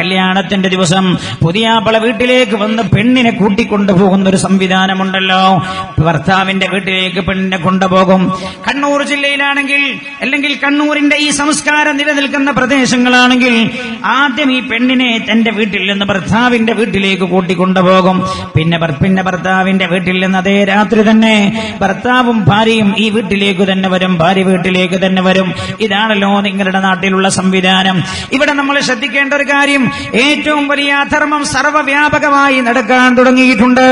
കല്യാണത്തിന്റെ ദിവസം പുതിയാപ്പള വീട്ടിലേക്ക് വന്ന് പെണ്ണിനെ കൂട്ടിക്കൊണ്ടുപോകുന്ന ഒരു സംവിധാനമുണ്ടല്ലോ. ഭർത്താവിന്റെ വീട്ടിലേക്ക് പെണ്ണിനെ കൊണ്ടുപോകും. കണ്ണൂർ ജില്ലയിലാണെങ്കിൽ അല്ലെങ്കിൽ കണ്ണൂരിന്റെ ഈ സംസ്കാരം നിലനിൽക്കുന്ന പ്രദേശങ്ങളാണെങ്കിൽ ആദ്യം ഈ പെണ്ണിനെ തന്റെ വീട്ടിൽ നിന്ന് ഭർത്താവിന്റെ വീട്ടിലേക്ക് കൂട്ടിക്കൊണ്ടുപോകും. പിന്നെ പിന്നെ ഭർത്താവിന്റെ വീട്ടിൽ നിന്ന് അതേ രാത്രി തന്നെ ഭർത്താവും ഭാര്യയും ഈ വീട്ടിലേക്ക് തന്നെ വരും. ഭാര്യ വീട്ടിലേക്ക് തന്നെ വരും. ഇതാണല്ലോ നിങ്ങളുടെ നാട്ടിലുള്ള സംവിധാനം. ഇവിടെ നമ്മൾ ശ്രദ്ധിക്കേണ്ട ഒരു കാര്യം. ഏറ്റവും വലിയ അധർമ്മം സർവവ്യാപകമായി നടക്കാൻ തുടങ്ങിയിട്ടുണ്ട്.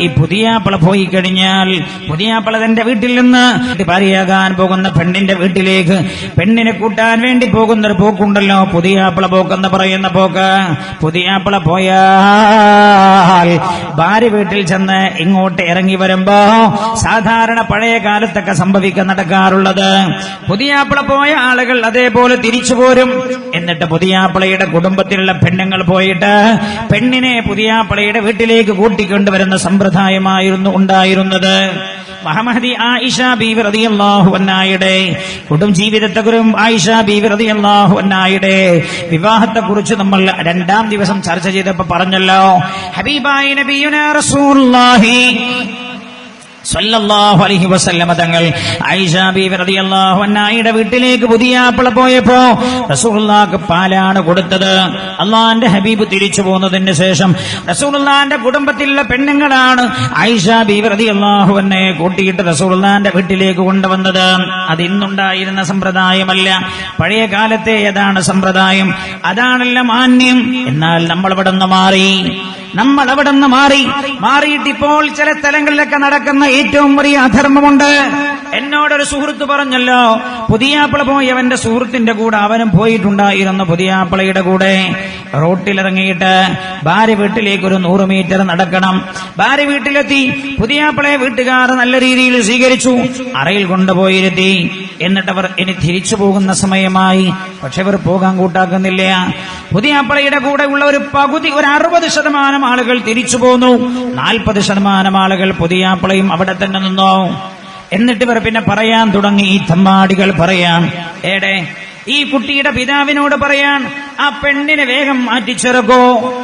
ഈ പുതിയാപ്പള പോയി കഴിഞ്ഞാൽ പുതിയാപ്പള തന്റെ വീട്ടിൽ നിന്ന് ഭാര്യയാകാൻ പോകുന്ന പെണ്ണിന്റെ വീട്ടിലേക്ക് പെണ്ണിനെ കൂട്ടാൻ വേണ്ടി പോകുന്ന ഒരു പോക്കുണ്ടല്ലോ. പുതിയാപ്പള പോക്കെന്ന് പറയുന്ന പോക്ക്. പുതിയാപ്പള പോയാൽ ഭാര്യ വീട്ടിൽ ചെന്ന് ഇങ്ങോട്ട് ഇറങ്ങി വരുമ്പോ സാധാരണ പഴയ കാലത്തൊക്കെ സംഭവിക്കാൻ നടക്കാറുള്ളത്. പുതിയാപ്പിള പോയ ആളുകൾ അതേപോലെ തിരിച്ചു പോരും. എന്നിട്ട് പുതിയാപ്പിളയുടെ കുടുംബത്തിലുള്ള പെണ്ണുങ്ങൾ പോയിട്ട് പെണ്ണിനെ പുതിയാപ്പളയുടെ വീട്ടിലേക്ക് കൂട്ടിക്കൊണ്ടുവരുന്ന സമ്പ്രദായമായിരുന്നു ഉണ്ടായിരുന്നത്. മഹമഹദി ആയിഷ ബീവി റളിയല്ലാഹു അൻഹായുടെ കുടും ജീവിതത്തെക്കുറിച്ചും ആയിഷ ബീവി റളിയല്ലാഹു വിവാഹത്തെ കുറിച്ച് നമ്മൾ രണ്ടാം ദിവസം ചർച്ച ചെയ്തപ്പോ പറഞ്ഞല്ലോ ഹബീബായി നബിയുനാ റസൂലുള്ളാഹി സല്ലല്ലാഹു അലൈഹി വസല്ലമ തങ്ങൾ ആയിഷ ബീവി റളിയല്ലാഹു അൻഹയുടെ വീട്ടിലേക്ക് പോയപ്പോ റസൂലുള്ളാഹിക്ക് പാലാണ് കൊടുത്തത്. അള്ളാന്റെ ഹബീബ് തിരിച്ചു പോകുന്നതിന് ശേഷം റസൂലുള്ളാന്റെ കുടുംബത്തിലുള്ള പെണ്ണുങ്ങളാണ് ആയിഷ ബീവി റളിയല്ലാഹു അൻഹയെ കൂട്ടിയിട്ട് റസൂലുള്ളാന്റെ വീട്ടിലേക്ക് കൊണ്ടുവന്നത്. അത് ഇന്നുണ്ടായിരുന്ന സമ്പ്രദായമല്ല. പഴയ കാലത്തെ ഏതാണ് സമ്പ്രദായം? അതാണല്ലോ മാന്യം. എന്നാൽ നമ്മൾ ഇവിടെ നിന്ന് മാറി. നമ്മൾ അവിടെ നിന്ന് മാറി. മാറിയിട്ട് ഇപ്പോൾ ചില സ്ഥലങ്ങളിലൊക്കെ നടക്കുന്ന ഏറ്റവും വലിയ അധർമ്മമുണ്ട്. എന്നോടൊരു സുഹൃത്ത് പറഞ്ഞല്ലോ പുതിയാപ്പിള പോയവന്റെ സുഹൃത്തിന്റെ കൂടെ അവനും പോയിട്ടുണ്ടായിരുന്നു പുതിയാപ്പിളയുടെ കൂടെ. റോട്ടിലിറങ്ങിയിട്ട് ഭാര്യ വീട്ടിലേക്ക് ഒരു നൂറ് മീറ്റർ നടക്കണം. ഭാര്യ വീട്ടിലെത്തി. പുതിയാപ്പിളയെ വീട്ടുകാർ നല്ല രീതിയിൽ സ്വീകരിച്ചു. അറയിൽ കൊണ്ടുപോയിരുത്തി. എന്നിട്ട് അവർ ഇനി തിരിച്ചു പോകുന്ന സമയമായി. പക്ഷെ അവർ പോകാൻ കൂട്ടാക്കുന്നില്ല. പുതിയാപ്പിളയുടെ കൂടെ ഉള്ള ഒരു പകുതി ഒരു അറുപത് ശതമാനം ആളുകൾ തിരിച്ചു പോന്നു. നാൽപ്പത് ശതമാനം ആളുകൾ പുതിയാപ്പിളയും അവിടെ തന്നെ നിന്നോ. എന്നിട്ട് ഇവർ പിന്നെ പറയാൻ തുടങ്ങി. ഈ തമ്മാടികൾ പറയാൻ. ഏടെ? ഈ കുട്ടിയുടെ പിതാവിനോട് പറയാൻ. ആ പെണ്ണിനെ വേഗം മാറ്റിച്ചിറക്കോ.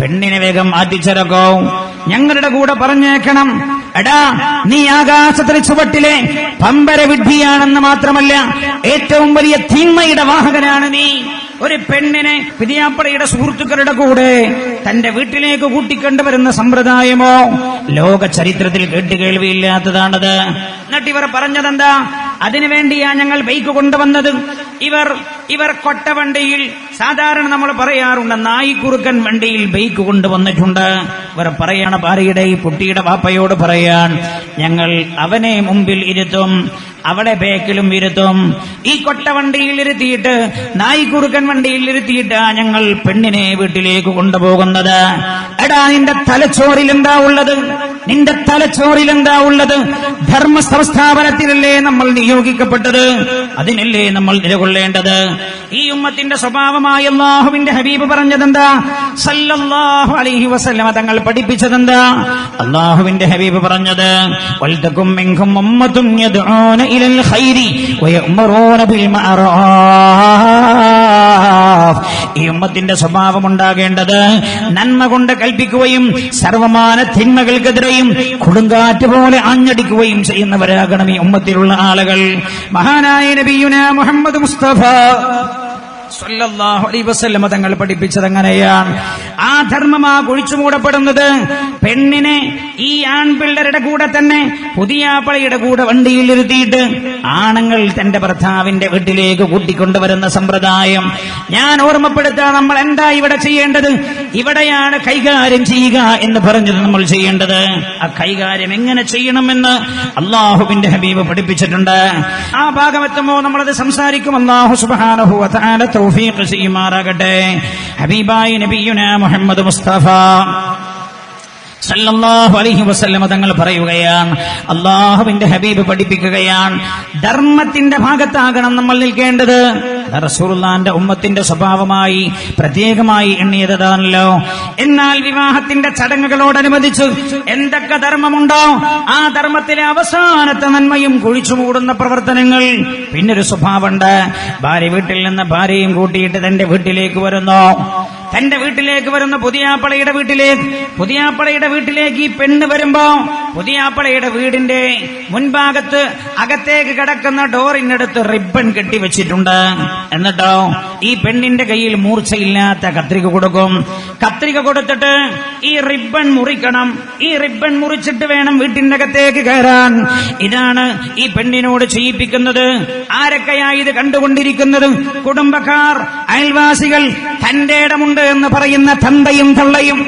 പെണ്ണിനെ വേഗം മാറ്റിച്ചിറക്കോ. ഞങ്ങളുടെ കൂടെ പറഞ്ഞേക്കണം. എടാ നീ ആകാശത്തിന് ചുവട്ടിലെ പമ്പര വിഡ്ഢിയാണെന്ന് മാത്രമല്ല ഏറ്റവും വലിയ തിന്മയുടെ വാഹകനാണ് നീ. ഒരു പെണ്ണിനെ പിരിയാപ്പടയുടെ സുഹൃത്തുക്കളുടെ കൂടെ തന്റെ വീട്ടിലേക്ക് കൂട്ടിക്കൊണ്ടുവരുന്ന സമ്പ്രദായമോ? ലോക ചരിത്രത്തിൽ കേട്ടുകേൾവിയില്ലാത്തതാണത് എന്നിട്ട് ഇവർ പറഞ്ഞതെന്താ? അതിനുവേണ്ടിയാ ഞങ്ങൾ ബൈക്ക് കൊണ്ടുവന്നത്. ഇവർ ഇവർ കൊട്ടവണ്ടിയിൽ സാധാരണ നമ്മൾ പറയാറുണ്ട് നായിക്കുറുക്കൻ വണ്ടിയിൽ ബൈക്ക് കൊണ്ടുവന്നിട്ടുണ്ട്. ഇവർ പറയാണ് ഭാര്യയുടെ ഈ കുട്ടിയുടെ വാപ്പയോട് പറയാൻ ഞങ്ങൾ അവനെ മുമ്പിൽ ഇരുത്തും. അവിടെ ബേക്കിലും ഇരുത്തും. ഈ കൊട്ടവണ്ടിയിൽ ഇരുത്തിയിട്ട് നായിക്കുറുക്കൻ വണ്ടിയിൽ ഇരുത്തിയിട്ടാ ഞങ്ങൾ പെണ്ണിനെ വീട്ടിലേക്ക് കൊണ്ടുപോകുന്നത്. എടാ നിന്റെ തലച്ചോറിൽ എന്താ ഉള്ളത്? നിന്റെ തലച്ചോറിൽ എന്താ ഉള്ളത്? ധർമ്മ സംസ്ഥാപനത്തിലല്ലേ നമ്മൾ നിയോഗിക്കപ്പെട്ടത്? അതിനല്ലേ നമ്മൾ നിലകൊള്ളേണ്ടത്? ഈ ഉമ്മത്തിന്റെ സ്വഭാവമായ അള്ളാഹുവിന്റെ ഹബീബ് പറഞ്ഞതെന്താ? സല്ലല്ലാഹു അലൈഹി വസല്ലമ തങ്ങൾ പഠിപ്പിച്ചതെന്താ? അള്ളാഹുവിന്റെ ഹബീബ് പറഞ്ഞത് വൽതകും മിൻകും ഉമ്മത്തും യദ്ഊന ഇലൽ ഖൈരി ويأمرون മഅറൂഫ് ഈ ഉമ്മത്തിന്റെ സ്വഭാവം ഉണ്ടാകേണ്ടത് നന്മ കൊണ്ട് കൽപ്പിക്കുകയും സർവമാന തിന്മകൾക്കെതിരെയും കൊടുങ്കാറ്റ് പോലെ ആഞ്ഞടിക്കുകയും ചെയ്യുന്നവരാകണം ഈ ഉമ്മത്തിലുള്ള ആളുകൾ. മഹാനായ നബിയുന മുഹമ്മദ് മുസ്തഫ. വസല്ലമ തങ്ങൾ പഠിപ്പിച്ചത് അങ്ങനെയാണ്. ആ ധർമ്മമാ കുഴിച്ചു മൂടപ്പെടുന്നത്. പെണ്ണിനെ ഈ ആൺപിള്ളരുടെ കൂടെ തന്നെ പുതിയാപ്പളയുടെ കൂടെ വണ്ടിയിൽ ഇരുത്തിയിട്ട് ആണുങ്ങൾ തന്റെ ഭർത്താവിന്റെ വീട്ടിലേക്ക് കൂട്ടിക്കൊണ്ടുവരുന്ന സമ്പ്രദായം. ഞാൻ ഓർമ്മപ്പെടുത്താൻ നമ്മൾ എന്താ ഇവിടെ ചെയ്യേണ്ടത്? ഇവിടെയാണ് കൈകാര്യം ചെയ്യുക എന്ന് പറഞ്ഞത് നമ്മൾ ചെയ്യേണ്ടത്. ആ കൈകാര്യം എങ്ങനെ ചെയ്യണമെന്ന് അള്ളാഹുവിന്റെ ഹബീബ് പഠിപ്പിച്ചിട്ടുണ്ട്. ആ ഭാഗമെത്തുമ്പോ നമ്മളത് സംസാരിക്കും. അള്ളാഹു സുബാനഹു അതാല തൗഫീഖ് ചെയ്യുമാറാകട്ടെ. ഹബീബായി നബിയുന മുഹമ്മദ് മുസ്തഫ. സല്ലല്ലാഹു അലൈഹി വസല്ലമ തങ്ങൾ പറയുകയാണ് അള്ളാഹുവിന്റെ ഹബീബ് പഠിപ്പിക്കുകയാണ് ധർമ്മത്തിന്റെ ഭാഗത്താകണം നമ്മൾ നിൽക്കേണ്ടത്. അത് റസൂറുല്ലാന്റെ ഉമ്മത്തിന്റെ സ്വഭാവമായി പ്രത്യേകമായി എണ്ണിയതാണല്ലോ. എന്നാൽ വിവാഹത്തിന്റെ ചടങ്ങുകളോടനുബന്ധിച്ച് എന്തൊക്കെ ധർമ്മമുണ്ടോ ആ ധർമ്മത്തിലെ അവസാനത്തെ നന്മയും കുഴിച്ചു മൂടുന്ന പ്രവർത്തനങ്ങൾ. പിന്നൊരു സ്വഭാവമുണ്ട്. ഭാര്യ വീട്ടിൽ നിന്ന് ഭാര്യയും കൂട്ടിയിട്ട് തന്റെ വീട്ടിലേക്ക് വരുന്നു. തന്റെ വീട്ടിലേക്ക് വരുന്ന പുതിയാപ്പളയുടെ വീട്ടിലേക്ക് പുതിയാപ്പളയുടെ വീട്ടിലേക്ക് ഈ പെണ്ണ് വരുമ്പോ പുതിയാപ്പളയുടെ വീടിന്റെ മുൻഭാഗത്ത് അകത്തേക്ക് കിടക്കുന്ന ഡോറിനടുത്ത് റിബൺ കെട്ടിവെച്ചിട്ടുണ്ട്. എന്നിട്ടോ ഈ പെണ്ണിന്റെ കയ്യിൽ മൂർച്ചയില്ലാത്ത കത്രിക കൊടുക്കും. കത്രിക കൊടുത്തിട്ട് ഈ റിബൺ മുറിക്കണം. ഈ റിബൺ മുറിച്ചിട്ട് വേണം വീട്ടിന്റെ അകത്തേക്ക് കയറാൻ. ഇതാണ് ഈ പെണ്ണിനോട് ചെയ്യിപ്പിക്കുന്നത്. ആരൊക്കെയായി ഇത് കണ്ടുകൊണ്ടിരിക്കുന്നത്? കുടുംബക്കാർ അയൽവാസികൾ തന്റെ ഇടമുണ്ട് എന്ന് പറയുന്ന തന്തയും തള്ളയും.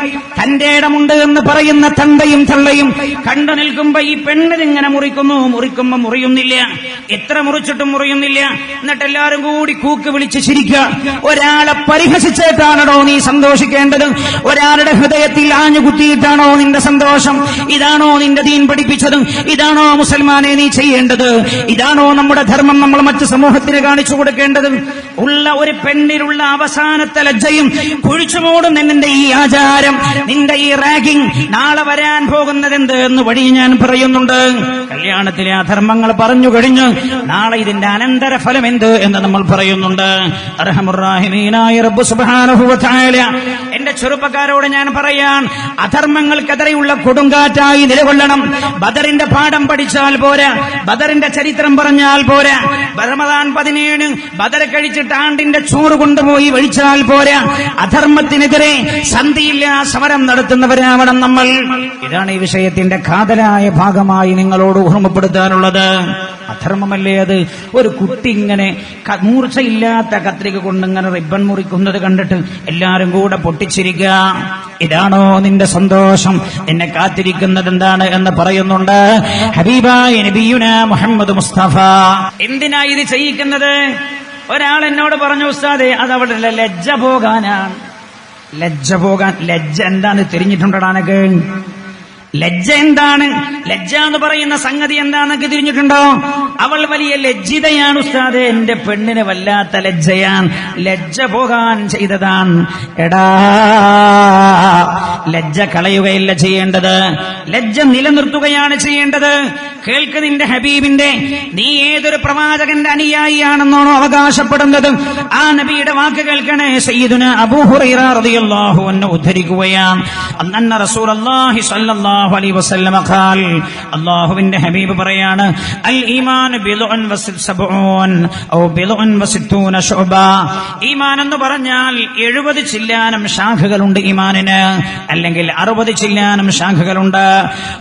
തന്റെ ഇടമുണ്ട് എന്ന് പറയുന്ന തന്തയും തള്ളയും കണ്ടു നിൽക്കുമ്പോ ഈ പെണ്ണിനിങ്ങനെ മുറിക്കുന്നു മുറിക്കുമ്പോ മുറിയുന്നില്ല. എത്ര മുറിച്ചിട്ടും മുറിയുന്നില്ല. എന്നിട്ട് എല്ലാവരും കൂടി കൂക്ക് വിളിച്ച് ചിരിക്കുക. ഒരാളെ പരിഹസിച്ചിട്ടാണോ നീ സന്തോഷിക്കേണ്ടത്? ഒരാളുടെ ഹൃദയത്തിൽ ആഞ്ഞു കുത്തിയിട്ടാണോ നിന്റെ സന്തോഷം? ഇതാണോ നിന്റെ ദീൻ പഠിപ്പിച്ചത്? ഇതാണോ മുസൽമാനെ നീ ചെയ്യേണ്ടത്? ഇതാണോ നമ്മുടെ ധർമ്മം നമ്മൾ മറ്റ് സമൂഹത്തിന് കാണിച്ചു കൊടുക്കേണ്ടത്? ഉള്ള ഒരു പെണ്ണിലുള്ള അവസാനത്തെ ലജ്ജയും കുഴിച്ചുമൂടും നിന്റെ ഈ ആചാരം. നിന്റെ ഈ റാഗിംഗ് നാളെ വരാൻ പോകുന്നത് എന്ത് എന്ന് വഴി ഞാൻ പറയുന്നുണ്ട്. കല്യാണത്തിലെ അധർമ്മങ്ങൾ ധർമ്മങ്ങൾ പറഞ്ഞു കഴിഞ്ഞു നാളെ ഇതിന്റെ അനന്തര ഫലം എന്ത് എന്ന് നമ്മൾ പറയുന്നുണ്ട്. അർഹമുറാഹിമീനായ റബ്ബു എന്റെ ചെറുപ്പക്കാരോട് ഞാൻ പറയാൻ അധർമ്മങ്ങൾക്കെതിരെയുള്ള കൊടുങ്കാറ്റായി നിലകൊള്ളണം. ബദറിന്റെ പാഠം പഠിച്ചാൽ പോരാ. ബദറിന്റെ ചരിത്രം പറഞ്ഞാൽ പോരാ. റമദാൻ പതിനേഴ് ബദർ കഴിച്ചിട്ട് ആണ്ടിന്റെ ചോറ് കൊണ്ടുപോയി വഴിച്ചാൽ പോരാ. അധർമ്മത്തിനെതിരെ സന്ധിയില്ല സമരം നടത്തുന്നവരാവണം നമ്മൾ. ഇതാണ് ഈ വിഷയത്തിന്റെ കാതലായ ഭാഗമായി നിങ്ങളോട് ഓർമ്മപ്പെടുത്താനുള്ളത്. അധർമ്മമല്ലേ അത്? ഒരു കുട്ടി ഇങ്ങനെ മൂർച്ചയില്ലാത്ത കത്രിക കൊണ്ടിങ്ങനെ റിബൺ മുറിക്കുന്നത് കണ്ടിട്ട് എല്ലാരും കൂടെ പൊട്ടിച്ചിരിക്കുക ഇതാണോ നിന്റെ സന്തോഷം? എന്നെ കാത്തിരിക്കുന്നത് എന്താണ് എന്ന് പറയുന്നുണ്ട്. ഹബീബായ മുഹമ്മദ് മുസ്തഫ. എന്തിനാ ഇത് ചെയ്യിക്കുന്നത്? ഒരാൾ എന്നോട് പറഞ്ഞു ഉസ്താദെ അത് അവിടെ ലജ്ജ പോകാനാണ്. ലജ്ജ പോകാൻ ലജ്ജ എന്താണ് തിരിഞ്ഞിട്ടുണ്ടടാനൊക്കെ ലജ്ജ എന്താണ്? ലജ്ജ എന്ന് പറയുന്ന സംഗതി എന്താണെന്നൊക്കെ തിരിഞ്ഞിട്ടുണ്ടോ? അവൾ വലിയ ലജ്ജിതയാണ് ഉസ്താദെ. എന്റെ പെണ്ണിന് വല്ലാത്ത ലജ്ജയാൻ ലജ്ജ പോകാൻ ചെയ്തതാണ്. എടാ ലജ്ജ കളയുകയല്ല ചെയ്യേണ്ടത്. ലജ്ജ നിലനിർത്തുകയാണ് ചെയ്യേണ്ടത്. കേൾക്ക് നിന്റെ ഹബീബിന്റെ. നീ ഏതൊരു പ്രവാചകന്റെ അനുയായിയാണെന്നാണോ അവകാശപ്പെടുന്നത്? ആ നബിയുടെ വാക്ക് കേൾക്കണേ. സയ്യിദുന അബൂഹുറൈറ ഉദ്ധരിക്കുകയാണ് അൻഹു ഉദ്ധരിക്കുകയാണ്. അള്ളാഹി റസൂലുള്ളാഹി സ്വല്ലല്ലാഹു അലൈഹി വസല്ലമ ഖാൽ. അല്ലാഹുവിന്റെ ഹബീബ് പറയാണ് അൽ ഈമാൻ ബിദ്ഉൻ വസബ്ഊൻ ഔ ബിദ്ഉൻ വസിത്തൂന ശുഅബ. ഈമാൻ എന്ന് പറഞ്ഞാൽ എഴുപത് ചില്ലാനം ശാഖകളുണ്ട് ഈമാനിന് അല്ലെങ്കിൽ അറുപത് ചില്ലാനം ശാഖകളുണ്ട്.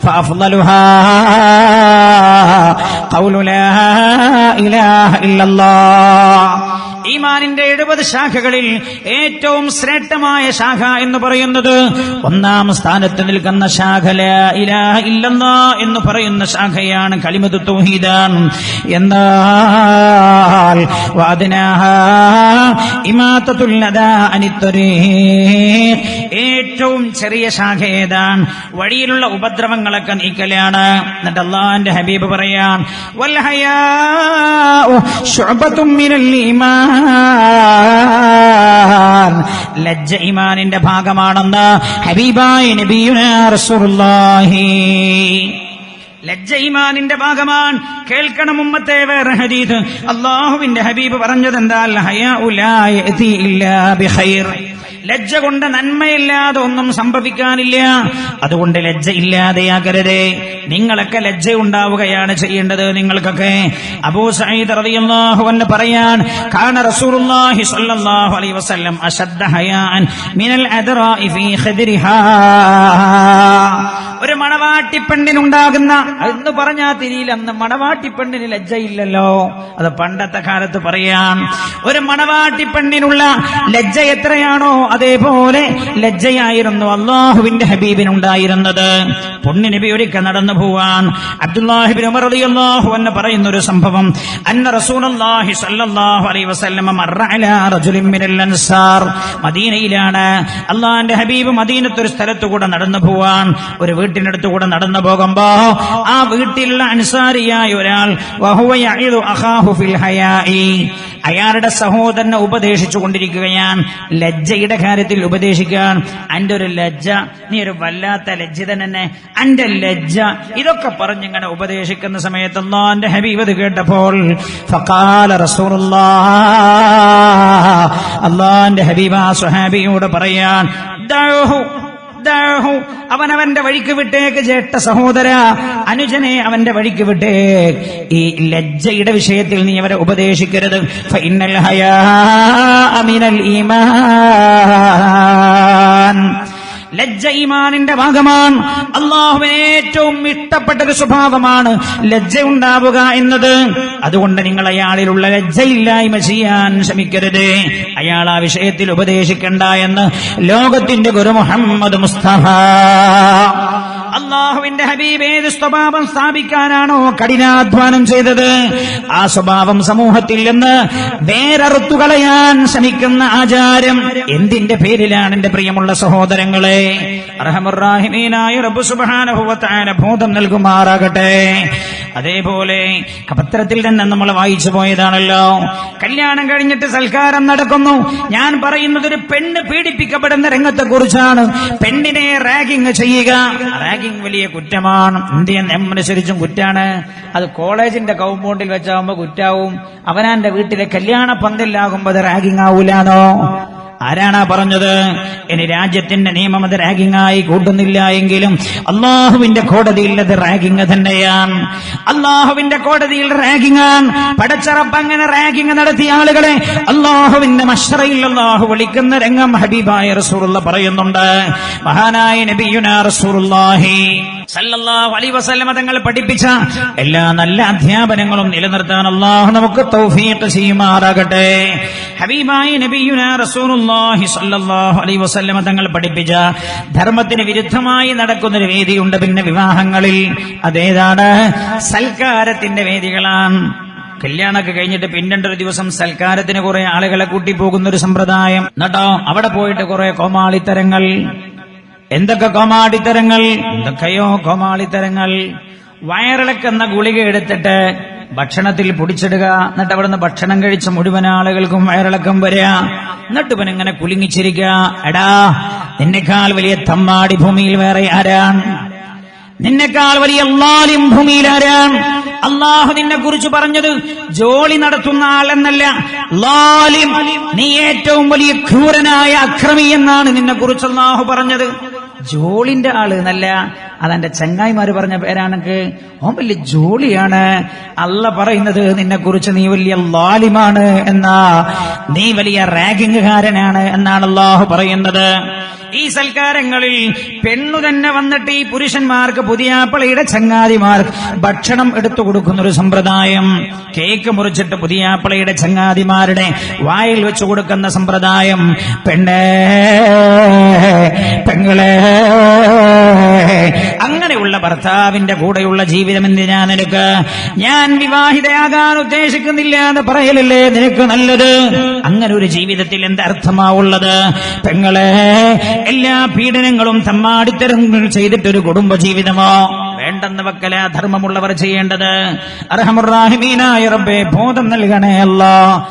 ഫഅഫ്ളലുഹാ ഖൗലു ലാ ഇലാഹ ഇല്ലല്ലാഹ് ഈമാനിന്റെ എഴുപത് ശാഖകളിൽ ഏറ്റവും ശ്രേഷ്ഠമായ ശാഖ എന്ന് പറയുന്നത് ഒന്നാം സ്ഥാനത്ത് നിൽക്കുന്ന ശാഖ ഇല്ലെന്ന എന്ന് പറയുന്ന ശാഖയാണ് കലിമത്ത് തോഹീദാൻ എന്നാൽ ഏറ്റവും ചെറിയ ശാഖ ഏതാണ്? വഴിയിലുള്ള ഉപദ്രവങ്ങളൊക്കെ നീക്കലാണ്. എന്നിട്ട് അള്ളാന്റെ ഹബീബ് പറയാൻ വൽ ലജ്ജ ഇമാനിന്റെ ഭാഗമാണെന്ന് ഹബീബായ നബിയുനാ റസൂലുള്ളാഹി. ലജ്ജ ഇമാനിന്റെ ഭാഗമാണ്. കേൾക്കണം ഉമ്മത്തെ വേറെ ഹരീദ് അള്ളാഹുവിന്റെ ഹബീബ് പറഞ്ഞത് ലജ്ജ കൊണ്ട് നന്മയില്ലാതെ ഒന്നും സംഭവിക്കാനില്ല. അതുകൊണ്ട് ലജ്ജ ഇല്ലാതെയാകരുതേ. നിങ്ങളൊക്കെ ലജ്ജ ഉണ്ടാവുകയാണ് ചെയ്യേണ്ടത് നിങ്ങൾക്കൊക്കെ. അബൂ സഈദ് റളിയല്ലാഹു അൻഹു പറയാൻ കാന റസൂലുള്ളാഹി അലൈഹി വസല്ലം അശദ്ദ ഹയാൻ മിനൽ ഫീ ഖദ്രിഹാ. ഒരു മണവാട്ടിപ്പെണ്ണിനുണ്ടാകുന്ന എന്ന് പറഞ്ഞാ തിരിയിൽ അന്ന് മണവാട്ടിപ്പെണ്ണിന് ലജ്ജയില്ലല്ലോ. അത് പണ്ടത്തെ കാലത്ത് പറയാം. ഒരു മണവാട്ടിപ്പെണ്ണിനുള്ള ലജ്ജ എത്രയാണോ അതേപോലെ ലജ്ജയായിരുന്നു അള്ളാഹുവിന്റെ ഹബീബിനുണ്ടായിരുന്നത്. പൊണ്ണി നബി ഒരിക്കൽ നടന്നു പോവാൻ അബ്ദുല്ലാഹിബിൻ ഉമർ റളിയല്ലാഹു അൻഹു പറയുന്ന ഒരു സംഭവം. അന്ന വസല്ലമ മർറ അലാ അൻസാർ. മദീനയിലാണ് അള്ളാഹിന്റെ ഹബീബ് മദീനത്ത് ഒരു സ്ഥലത്ത് കൂടെ നടന്നു പോവാൻ. ഒരു വീട്ടിനടുത്ത് കൂടെ നടന്നു പോകുമ്പോ ആ വീട്ടിലുള്ള അൻസാരിയായ ഒരാൾ അയാളുടെ സഹോദരനെ ഉപദേശിച്ചു കൊണ്ടിരിക്കുകയാണ്. ലജ്ജയുടെ കാര്യത്തിൽ ഉപദേശിക്കാൻ അന്റെ ഒരു ലജ്ജ നീ ഒരു വല്ലാത്ത ലജ്ജിതൻ തന്നെ അന്റെ ലജ്ജ. ഇതൊക്കെ പറഞ്ഞിങ്ങനെ ഉപദേശിക്കുന്ന സമയത്ത് അള്ളാന്റെ ഹബീബ് കേട്ടപ്പോൾ അള്ളാന്റെ ഹബീബ സുഹാബിയോട് പറയാൻ അവൻ അവനവന്റെ വഴിക്ക് വിട്ടേക്ക് ചേട്ട സഹോദര അനുജനെ അവന്റെ വഴിക്ക് വിട്ടേ ഈ ലജ്ജയുടെ വിഷയത്തിൽ നീ അവരെ ഉപദേശിക്കരുത്. ഫൈനൽ ഹയാ അമിനൽ ഈമാൻ. ലജ്ജ ഈമാനിന്റെ ഭാഗമാണ്. അള്ളാഹുവിന് ഏറ്റവും ഇഷ്ടപ്പെട്ട ഒരു സ്വഭാവമാണ് ലജ്ജ ഉണ്ടാവുക എന്നത്. അതുകൊണ്ട് നിങ്ങൾ അയാളിലുള്ള ലജ്ജയില്ലായ്മ ചെയ്യാൻ ശ്രമിക്കരുത്. അയാൾ ആ വിഷയത്തിൽ ഉപദേശിക്കണ്ട എന്ന് ലോകത്തിന്റെ ഗുരു മുഹമ്മദ് മുസ്തഫ. അള്ളാഹുവിന്റെ ഹബീബ് ഏത് സ്വഭാവം സ്ഥാപിക്കാനാണോ കഠിനാധ്വാനം ചെയ്തത്? ആ സ്വഭാവം സമൂഹത്തിൽ നിന്ന് വേററുത്തു കളയാൻ ശ്രമിക്കുന്ന ആചാരം എന്തിന്റെ പേരിലാണ് എന്റെ പ്രിയമുള്ള സഹോദരങ്ങളെ? അർഹമുറാഹിമീനായ റബ്ബു തആല ബോധം നൽകുമാറാകട്ടെ. അതേപോലെ പത്രത്തിൽ തന്നെ നമ്മൾ വായിച്ചു പോയതാണല്ലോ. കല്യാണം കഴിഞ്ഞിട്ട് സൽക്കാരം നടക്കുന്നു. ഞാൻ പറയുന്നത് ഒരു പെണ്ണ് പീഡിപ്പിക്കപ്പെടുന്ന രംഗത്തെ കുറിച്ചാണ് പെണ്ണിനെ റാഗിങ് ചെയ്യുക. റാഗിങ് വലിയ കുറ്റമാണ്. ഇന്ത്യൻ നിയമനുസരിച്ചും കുറ്റാണ്. അത് കോളേജിന്റെ കൗമ്പൗണ്ടിൽ വെച്ചാവുമ്പോ കുറ്റാവും. അവനാന്റെ വീട്ടിലെ കല്യാണ പന്തലിലാകുമ്പോ അത് റാഗിങ് ആവൂലാന്നോ? ആരാണാ പറഞ്ഞത്? ഇനി രാജ്യത്തിന്റെ നിയമം അത് റാഗിങ്ങായി കൂട്ടുന്നില്ല എങ്കിലും അള്ളാഹുവിന്റെ കോടതിയിൽ അത് റാഗിംഗ് തന്നെയാണ്. അള്ളാഹുവിന്റെ കോടതിയിൽ റാഗിംഗ് ആണ് പടച്ചറപ്പ് അങ്ങനെ റാഗിംഗ് നടത്തിയ ആളുകളെ അള്ളാഹുവിന്റെ മഷറയിൽ അള്ളാഹു വിളിക്കുന്ന രംഗം ഹബീബായ റസൂറുള്ള പറയുന്നുണ്ട്. മഹാനായ നബിയുന റസൂറുല്ലാഹി സല്ലല്ലാഹു അലൈഹി വസല്ലമ തങ്ങൾ പഠിപ്പിച്ച എല്ലാ നല്ല അധ്യാപനങ്ങളും നിലനിർത്താൻ അള്ളാഹു നമുക്ക് തൗഫീഖ് ചെയ്യുമാറാകട്ടെ. ഹബീബായ നബിയുന റസൂലുള്ളാഹി സല്ലല്ലാഹു അലൈഹി വസല്ലമ തങ്ങൾ പഠിപ്പിച്ച ധർമ്മത്തിന് വിരുദ്ധമായി നടക്കുന്ന ഒരു വേദിയുണ്ട് പിന്നെ വിവാഹങ്ങളിൽ. അതേതാണ്? സൽക്കാരത്തിന്റെ വേദികളാണ്. കല്യാണമൊക്കെ കഴിഞ്ഞിട്ട് പിന്നണ്ടൊരു ദിവസം സൽക്കാരത്തിന് കുറെ ആളുകളെ കൂട്ടി പോകുന്ന ഒരു സമ്പ്രദായം. എന്നിട്ടോ അവിടെ പോയിട്ട് കുറെ കോമാളിത്തരങ്ങൾ. എന്തൊക്കെ കോമാളിത്തരങ്ങൾ? എന്തൊക്കെയോ കോമാളിത്തരങ്ങൾ. വയറിളക്കെന്ന ഗുളിക എടുത്തിട്ട് ഭക്ഷണത്തിൽ പൊടിച്ചിടുക. എന്നിട്ട് അവിടുന്ന് ഭക്ഷണം കഴിച്ച മുഴുവൻ ആളുകൾക്കും വയറിളക്കം വരിക. എന്നിട്ട് ഇവൻ ഇങ്ങനെ കുലുങ്ങിച്ചിരിക്കുക എടാ നിന്നെക്കാൾ വലിയ തമ്മാടി ഭൂമിയിൽ വേറെ ആരാണ്? നിന്നെക്കാൾ വലിയ അള്ളാലിം ഭൂമിയിൽ ആരാണ്? അള്ളാഹു നിന്നെ കുറിച്ച് പറഞ്ഞത് ജോലി നടത്തുന്ന ആളെന്നല്ല. ലാലിം നീ ഏറ്റവും വലിയ ക്രൂരനായ അക്രമി എന്നാണ് നിന്നെ കുറിച്ച് അള്ളാഹു പറഞ്ഞത്. ജോളിന്റെ ആൾ. എന്നല്ല അതെന്റെ ചങ്ങായിമാര് പറഞ്ഞ പേരാണെങ്കിൽ ഓൻ വലിയ ജോളിയാണ്. അല്ല പറയുന്നത് നിന്നെ കുറിച്ച് നീ വലിയ ലാലിമാണ് എന്നാ. നീ വലിയ റാഗിങ്ങുകാരനാണ് എന്നാണ് അള്ളാഹു പറയുന്നത്. ഈ സൽക്കാരങ്ങളിൽ പെണ്ണു തന്നെ വന്നിട്ട് ഈ പുരുഷന്മാർക്ക് പുതിയാപ്പിളയുടെ ചങ്ങാതിമാർക്ക് ഭക്ഷണം എടുത്തു കൊടുക്കുന്ന ഒരു സമ്പ്രദായം. കേക്ക് മുറിച്ചിട്ട് പുതിയാപ്പിളയുടെ ചങ്ങാതിമാരുടെ വായിൽ വെച്ചു കൊടുക്കുന്ന സമ്പ്രദായം. പെണ്ണേ പെങ്ങളെ ഭർത്താവിന്റെ കൂടെയുള്ള ജീവിതം എന്തിനാ നിനക്ക്? ഞാൻ വിവാഹിതയാകാൻ ഉദ്ദേശിക്കുന്നില്ല എന്ന് പറയലല്ലേ? നിനക്ക് നല്ലത്. അങ്ങനെ ഒരു ജീവിതത്തിൽ എന്തർത്ഥമാവുള്ളത് പെങ്ങളെ എല്ലാ പീഡനങ്ങളും തമ്മാടിത്തരങ്ങൾ ചെയ്തിട്ടൊരു കുടുംബ ജീവിതമോ വേണ്ടെന്ന് വെക്കല ധർമ്മമുള്ളവർ ചെയ്യേണ്ടത്. അർഹമുറാഹിമീനായ റബ്ബെ ബോധം നൽകണേ അല്ലാ.